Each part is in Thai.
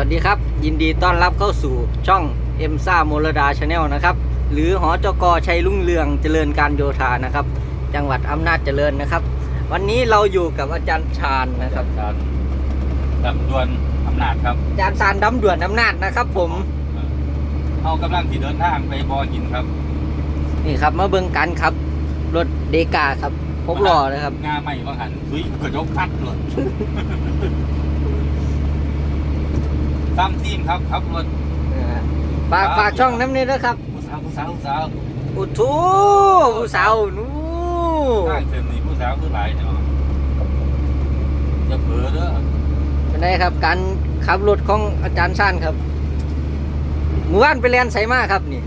วัสดีครับ ยินดีต้อนรับเข้าสู่ช่องเอ็มซ่าโมลดาชาแนลนะครับ หรือหอจกชัยรุ่งเรืองเจริญการโยธานะครับ จังหวัดอำนาจเจริญนะครับ วันนี้เราอยู่กับอาจารย์ชาญนะครับการดำดวนอำนาจครับอาจารย์ชาญดำด่วนอำนาจนะครับ ผมเอากำลังที่เดินทางไปบอหินครับนี่ครับมาเบิ่งกันครับรถเดกาครับพกล้อนะครับงาใหม่บางหันซุยกระยกคัดเลย ซ้ำทีมครับครับรถเออฝากฝากช่องน้ำนี้นะครับ ผู้สาวผู้สาวผู้สาวอุทูผู้สาวนู้ข้างเต็มนี่ผู้สาวคือหลายเนาะจะเผลอเด้อเป็นไงครับ การขับรถของอาจารย์ชาญครับหมู่บ้านไปเรียนไสมาครับนี่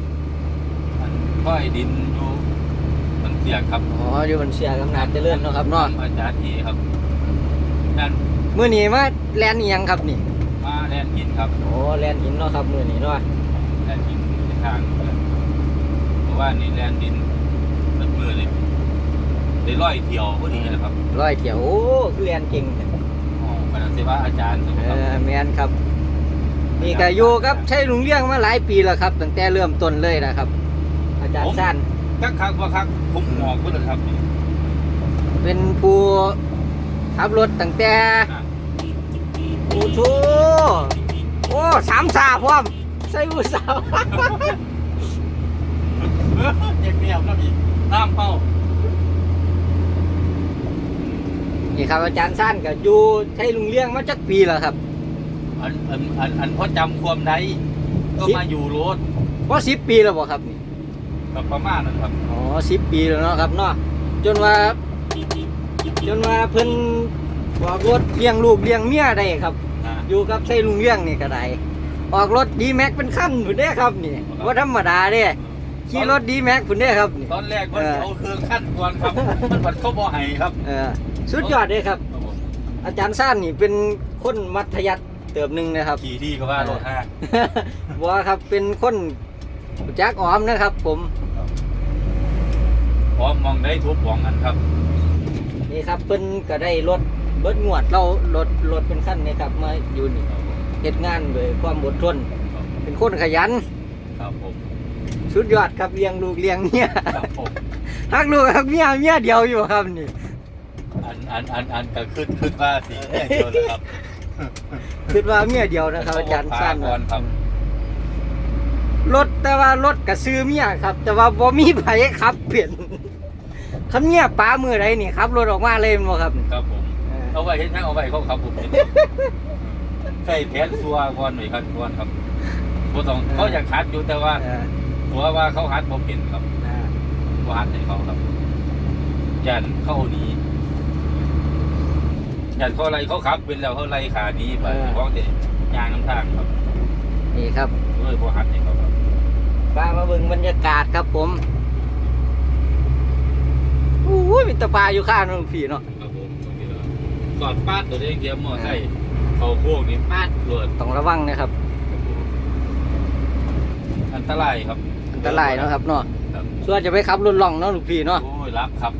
มันก้อยดินอยู่มันเสียครับอ๋ออยู่บนเชียร์อำนาจเจริญเนาะครับเนาะอาจารย์ทีครับนั่นมื้อนี้มาแลนอีหยังครับนี่มา แลนหินครับโอ้แลนหินเนาะครับมื้อนี้เนาะแลนดินในทางเพราะว่านี่แลนดินมันมือเลยได้ร้อยเที่ยวพอดีนะครับร้อยเที่ยวโอ้คือแลนเก่งอ๋อมันเสียว่าอาจารย์นะเอครับอแม่นครับนี่ก็อยู่กับใช้ลุงเลี้ยงมาหลายปีแล้วครับตั้งแต่เริ่มต้นเลยนะครับ อาจารย์ชาญคักคักว่าคักผมหมอกก็เลยครับนี่เป็นผู้ขับรถตั้งแต่อะ โอ้โหโอ้สามสาพร้อมใส่ผู้สาวเจ็บเมียบแล้วพี่น้ำเป้านี่ครับอาจารย์สั้นกับอยู่ใช้ลุงเลี้ยงมาจักปีแล้วครับ อันอันอันอันพอจำความใดก็มาอยู่รถเพราะสิบปีแล้วบ่ครับนี่กับประมาณนั้นครับอ๋อสิบปีแล้วเนาะครับเนาะจนว่าจนว่าเพิ่นออกรถเลี้ยงลูกเลี้ยงเมียได้ครับ อ่าอยู่กับใช้ลุงเลี้ยงนี่ก็ได้ออกรถดีแม็กเป็นขั้นพุ่นเด้ครับนี่ว่าธรรมดาเด้ขี่รถดีแม็กพุ่นเด้ครับนี่ตอนแรกมันเอาเครื่องขั้นก่อนครับมันผัดเข้าบ่อไห้ครับเออสุดยอดเด้ครับ อาจารย์สั้นนี่เป็นคนมัธยัติเติบหนึ่งนะครับขี่ที่ก็ว่ารถห้าบัวครับเป็นคนจักออมนะครับ ผมพร้อมมองได้ทุบมองกันครับ นี่ครับเพิ่นก็ได้รถ เบิดงวดเรารถรถเป็นขั้นนี่ครับมาอยู่นี่เฮ็ดงานด้วยความอดทน เป็นคนขยัน ครับผมสุดยอดครับเลี้ยงลูกเลี้ยงเมียครับผมฮักลูกฮักเมียเมียเดียวอยู่ครับนี่ อันอันอันอันก็ขึ้นขึ้นว่าสีแดงเดียวเลยครับคิดว่าเมียเดียวนะครับอาจารย์สั้นก่อนครับรถแต่ว่ารถก็ซื้อเมียครับ แต่ว่าบ่มีไผขับ เปลี่ยนคันเมียป้ามือใดนี่ครับรถออกมาเลยแม่นบ่ครับ ครับผม เออเอาไว้เห็นทางเอาไว้เขาครับผมใส่แผนซัวก่อนหน่อยครับก่อนครับบ่ต้องเขาอยากคัดอยู่แต่ว่าเออตัวว่าเขาคัดผมเห็นครับเออว่าคัดให้เขาครับยันเข้าหนียันเขาไล่เขาขับเป็นแล้วเขาไล่ขาหนี้ไปเพราะเด็ยางน้ำทางครับนี่ครับด้วยบ่คัดให้เขาครับ พามาเบิ่งบรรยากาศครับผมโอ้ยมีแตะปลาอยู่ข้างนึงพี่เนาะ ครับผมสอดปาดตัวเองเกียร์มอไซค์เขาโค้งนี่ปาดรวดต้องระวังนะครับ อันตรายครับอันตรายเนาะครับเนาะครับส่วนจะไปขับรถล่องเนาะลูกพี่เนาะโอ้ยรับครับ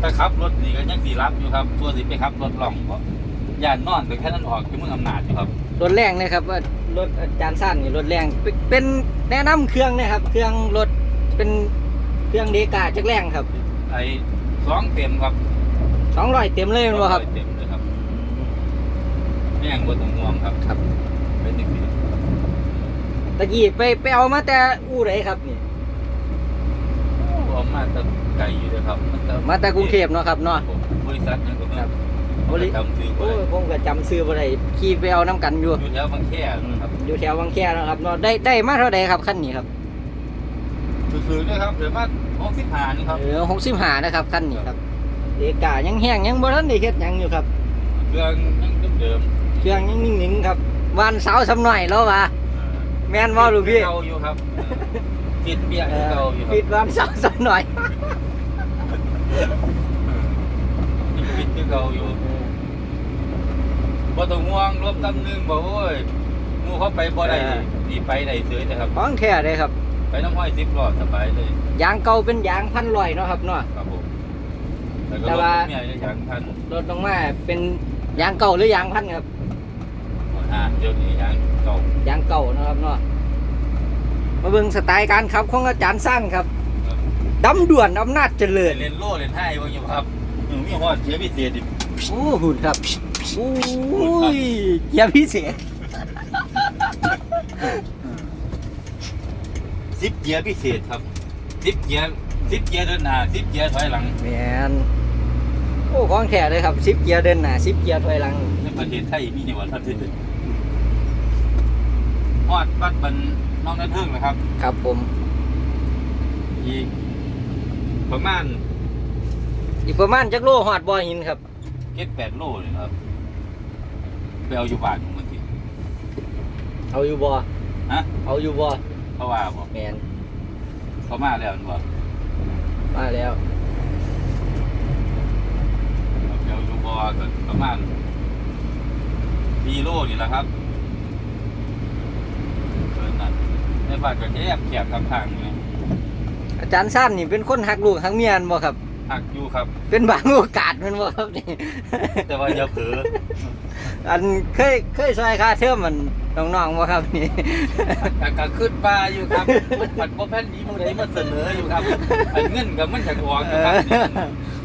ถ้าขับรถนี่ก็ยังสีรับอยู่ครับตัวสิไปขับรถหล่องก็ย่านนอนแต่แค่นั้นออกที่เมืองอำนาจอยู่ครับรถแรงนะครับว่ารถอาจารย์สั้นนี่รถแรงเป็นเป็นแนะนำเครื่องนะครับ เครื่องรถเป็นเครื่องเดกาจักแรงครับ ไอ้สองเต็มครับ 200เต็มเลยแม่นบ่ครับ เต็มเลยครับแม่งบนตรงง่วงครับครับ เป็นหนึ่งปีตะกี้ไปไปเอามาแต่อู่ไหนครับนี่ออกมาแตะไกลอยู่เลยครับนจะมาแต่กรุงเทพเนาะครับเนาะผมบริษัทยังก็ไม่ครับบริษัทจำซื้อไปโอ้ยผมก็จำซื้อบ่ได้ขี่ไปเอาน้ำกันอยู่ อยู่แถวบางแคครับอยู่แถวบางแคนะครับเนาะได้ได้มาเท่าใดครับคันนี้ครับซื้อๆนะครับเดี๋ยวมาหกสิบห้านี่ครับเออ65นะครับคันนี้ครับ เดกายังแห้งยังบ่ทันได้เฮ็ดหยังอยู่ครับเครื่องยังเดิมเครื่องยังนิ่งๆครับวันเสาร์สำหน่อยแล้วว่าๆแม่นบ่ลูกพี่เก่าอยู่ครับฟิตเบี้ยเออเก่าอยู่คปิรับดวันเสาร์สำหน่อยยังฟิตคือเก่าอยู่บ่ต้องห่วงรวมตำหนึงบ่โอ้ยหมูเขาไปบ่ได้ดีไปได้เฉยนะครับของแท้เลยครับ ไปน้ำห้อยสิบรอบสบายเลยยางเก่าเป็นยางพันลอยเนาะครับเนาะครับผม แต่แต่ก็รถว่าเนี่ยอย่างท่านรถลงมาเป็นยางเก่าหรือยางพันครับอ่าเดี๋ยวนี้ยังเก่ายางเก่านะครับเนาะมาเบิ่งสไตล์การขับของอาจารย์สร้างครับดำด่วนอำนาจเจริญเล่นโล่เล่นไห้บ่อยู่ครับเออมีฮอดเสียพิเศษอีกโอ้หุ่นครับโอ้ยเกียร์พิเศษสิบเกียร์พิเศษครับสิบเกียร์สิบเกียร์เดินหน้าสิบเกียร์ถอยหลังแมนโอ้ของแท้เลยครับซิปเกียร์เดินหน้าซิปเกียร์ถอยหลังในประเทศไทยมีในวันประเทศฮอดปัดบันน้องนั่นเพิ่งนะครับ ครับผม อีกประมาณอีกประมาณจักโลหอดบ่อหินครับเก็ดแปดโลเลยครับไปเอาอยู่บ้านบางทีเอาอยู่บ่ฮะเอาอยู่บ่เขาว่าบอกแมนเขามาแล้วบอกมาแล้ว เดี๋ยว อยู่บอก็ประมาณปีโลนี่แหละครับเกินนั้นในบ้านก็แคบแคบทางทางๆเลยอาจารย์สั้นนี่เป็นคนหักลูกหักเมียนบ่ครับ หักอยู่ครับ เป็นบางโอกาสแมันบ่ครับนี่ แต่ว่าอย่าเผลออันเคยเคยซอยค่าเทอมมันน้องๆบ่ครับนี่แต่ก็ขึ้นปลาอยู่ครับมันผัดบ่แผ่นนี้ผู้ใดมาเสนออยู่ครับไอ้เงินกับมันจากออกอยู่ครับ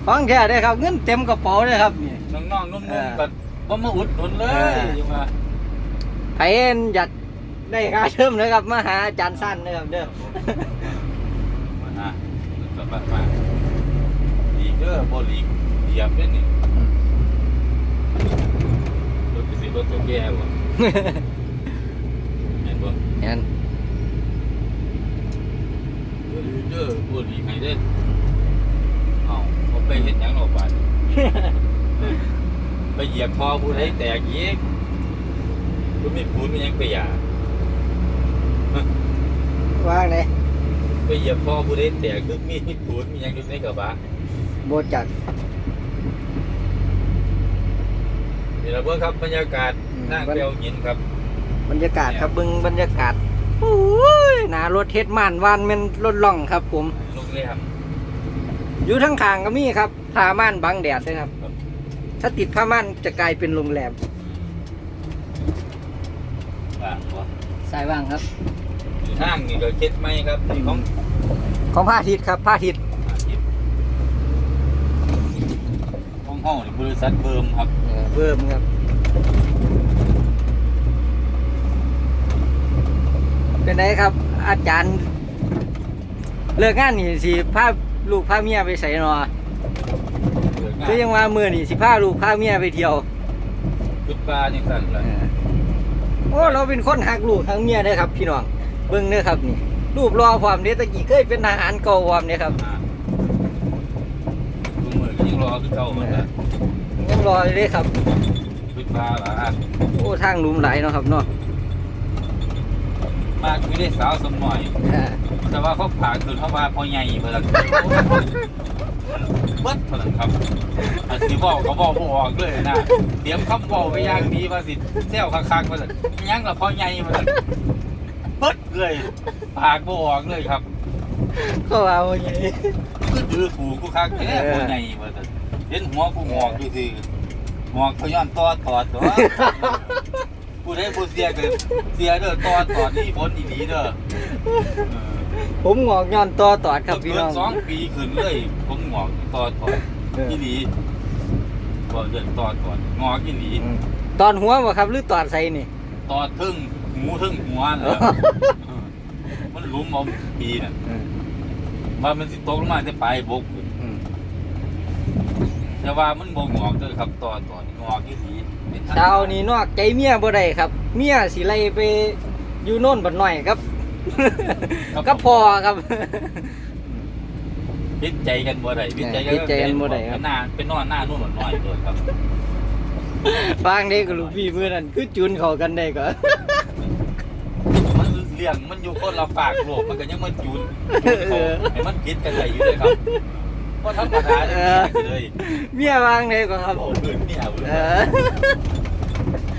ของแท้เด้อครับ เงินเต็มกระเป๋าเลยครับนี่ น้องๆนุ่มเออๆก็บ่มาอุดหนุนเลเอยออยู่ว่าไผเอ็นอยากได้ค่าเทอมเลยครับมาหาอาจารย์สั้นนะครับเด้อมานะก็แบบมาดีเด้อบ่หลีกเหยียบเด้อนี่รถสิรถตัวแก่บ่เห็นบ่งั้นเด้อเด้อบ่หลีกให้เด้อเอ้าบ่ ไปเฮ็ดหยังหรอกบาดไปเหยียบคอผู้ใดแตกอีกก็มีปูนมีหยังไปหยาว่างเลยไปเหยียบคอผู้ใดแตกก็มีปูนมีหยังอยู่ในกระบะโบจักนี่ละเบิ่งครับบรรยากาศอืมทางเปียวหินครับ บรรยากาศครับเบึงบรรยากาศโอ้ยหนารถเฮ็ดม่านวานแมันรถล่องครับผมโรงแรม อยู่ทั้งข้างก็มีครับผ้าม่านบังแดดด้วยครับครับ ถ้าติดผ้าม่านจะกลายเป็นโรงแรมว่างบ่สายว่างครับอยู่ทางนี่ก็เก็ดไหมครับนี่ของของผ้าอาทิตย์ครับผ้าอาทิตย์อาชีพของห้องนี่บริษัทเบิ่มครับเออเบิ่มครับ เป็นไงครับ อาจารย์ เลิกงานนี่สิพา ลูกพาเมียไปใส่นอเกิดงานคือยังว่ามือนี่สิพาลูกพาเมียไปเที่ยวจุดปลาจังซั่นล่ะโอ้เราเป็นคนหักลูกหักเมียเด้อครับ พี่น้องเบิ่งเด้อครับนี่รูปรอความเด้ตะกี้เคยเป็นทหารเก่าความเด้ครับอ่าทุกมื้อก็ยังรอคือเก่าเหมือนกันยังรออยู่เด้ครับจุดปลาล่ะโอ้ทางหลุมไหลายเนาะครับเนาะ มากไม่ได้สาวสมหน่อยอ่าแต่ว่าเขาผ่าคือเขาว่าพอใหญ่เบิดเบิดเท่านั้นครับอันสิบอกเขาบอกบ่ออกเลยนะเตรียมคำบอกไปอย่างดีว่าสิแซวคักๆว่าสิยังละพอใหญ่มาสิเบิดเลยปากบ่ออกเลยครับก็ว่าว่าไงคือถือถูกกูคักแท้พอใหญ่มาสิเห็นหัวกูงอกอยู่สิงอกเขาย้อนตอตอดตัว ผู้ใดผู้เสียก็เสียเด้อตอตอดนี่ผลอีหลีเด้อเออผมงอกย้อนต่อตอดครับพี่เกิน้นองสองปีขึ้นเลยผมงอกตอดตอดเอออีหลีบ่เดือนตอดตอดงอกอีหลีอืมตอนหัวบ่ครับหรือตอนใส่นี่ ตอดทึ่งหูทึ่งหัวน่ะเออ มันหลุมเอาปีน่ะว่ามันสิตกลงมาจะปลายบกพุ่นอืมแต่ว่ามันบ่งอกเด้อครับตอดตอดงอกอีหลี เป็นทงเช้านี้นอกใจเมียบ่ได้ครับ เมียสิไล่ไปอยู่โน่นบัดหน่อยครับ ก็พอครับปิดใจกันบ่ได้ปิดใจกันปิดใจกันบ่ได้ครับเป็นหน้าเป็นนอนหน้านู่นหน่อยเลยครับฟางเด็กกับลูกพี่เมื่อนั้นคือจูนเข้ากันได้ก็มันเลี้ยงมันอยู่คนละฝากโลกมันก็ยังมาจูนจูนเขาให้มันคิดกันได้อยู่เลยครับ ก็ธรรมดาเลยเลยเมียวางได้ก็ครับโอ้พื้นเนี่ยเว้ยเออ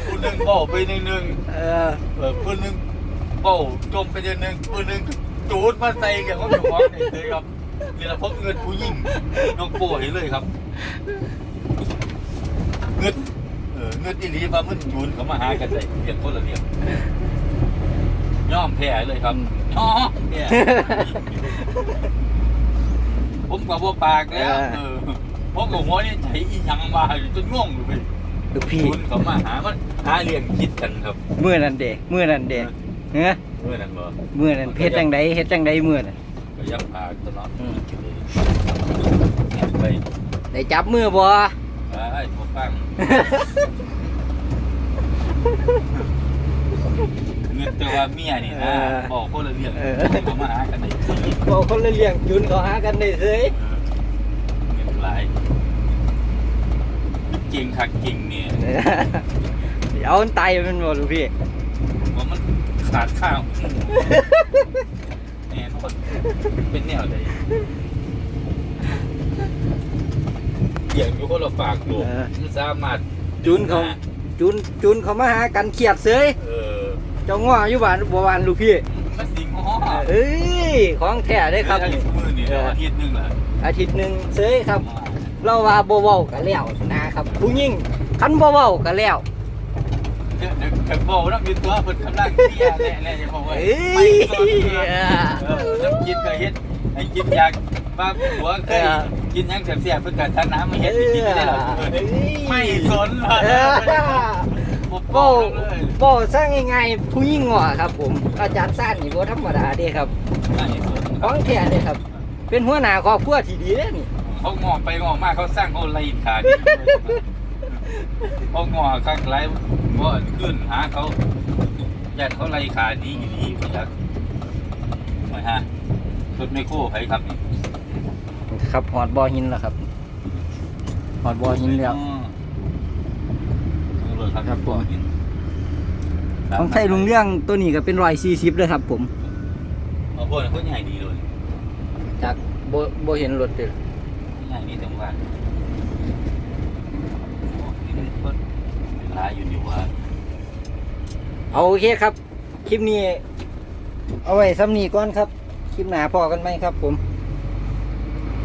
ผู้หนึ่งเบ้าไปหนึ่งหนึ่งเออเออผู้หนึ่งเบ้าจมไปหนึ่งหนึ่งผู้หนึ่งจูดมาใส่กันเขาอยู่ห้องนี่เลยครับนี่ละพบเงินผู้หญิงน้องโป้เห็นเลยครับ เงินเออเงินอีหลีว่ามันยูนเขามาหากันได้เรียกคนละเรียกย่อมแพ้เลยครับย่อมแพ้ ผมกับว่าปากแล้วเออผมกับหัวนี่ใจอีหยังมาอยู่จนง่วงอยู่ไปลูกพี่ยูนเขามาหามันหาเรื่องคิดกันครับมื้อนั้นเด้มื้อนั้นเด้เฮ้อเมื่อนั้นบ่มื้อนั้นเฮ็ดจังไดเฮ็ดจังไดมื้อนั้นก็ยับปากตลอดอืมไปได้จับมือบ่ไปผมฟังเงินแต่ว่าเมียนี่นะบอกคนละเรื่องเขามาหากันได้บ่คนละเลี้ยงจุนเขาหากันได้เฉยเงินหลายเก่งคักเก่งเนี่ยเอาอันไตมันบ่ลูกพี่ว่ามันขาดข้าวแน่นอนเป็นแนวใดเกี่ยงอยู่คนละฝากลูกมันสามารถจุนเขาจุนจุนเขามาหากันเครียดเฉยเออ เจ้าง้ออยู่บ้านบ่บ้านลูกพี่มันสิงอ๋อเอ้ยของแท้เด้ครับอาทิตย์มือนี่อาทิตย์หนึงล่ะอาทิตย์หนึงเฉยครับ เราว่าบ่เว้าก็แล้วนะครับผู้หญิงคันบ่เว้าก็แล้ว เดี๋ยวเดี๋ยวกับบอกน้ำยืนตัวเพิ่นกำลังเตี้ยแน่แน่จะบอกว่าเอ้ยไม่สนเลยเออน้ำกินก็เฮ็ดให้กินอยากบ้าหัวเคยกินหยังเสียบๆเพิ่นก็ทานน้ำมาเฮ็ดให้กินได้หรอเออไม่สนเลเอ ยอบ่บอเว้ากเลยเว้าซะง่ายๆผู้หญิงง้อครับ ผม อาจารย์ซ่านนี่บ่ธรรมดาเด้ครับไม่สนของแท้เด้ครับ เป็นหัวหน้าครอบครัวที่ดีเด้นี่ เขางอกไปงอกมาเขาสร้างเขาไล่ขาดเขางอกข้างไรบ่ขึ้นหาเขาญาติเขาไล่ขาดีอยู่ดีบ่จักไม่ฮะรถไม่คู่ไผครับนี่ครับหอดบ่อหินแล้วครับหอดบ่อหินแล้ว ครับผม ของไทยลุงเรื่องตัวนี้ก็เป็น140เลยครับ ผมเอาพวกนั้นเขาใหญ่ดีเลยจากบ่บ่เห็นรถเด้อใหญ่ดีจังว่าโอ้นี่มันเพิ่นเวลาอยู่นี่ว่าเอาโอเคครับ คลิปนี้ เอาไว้ซ้ำนี้ก่อนครับ คลิปหน้าพอกันไหมครับผม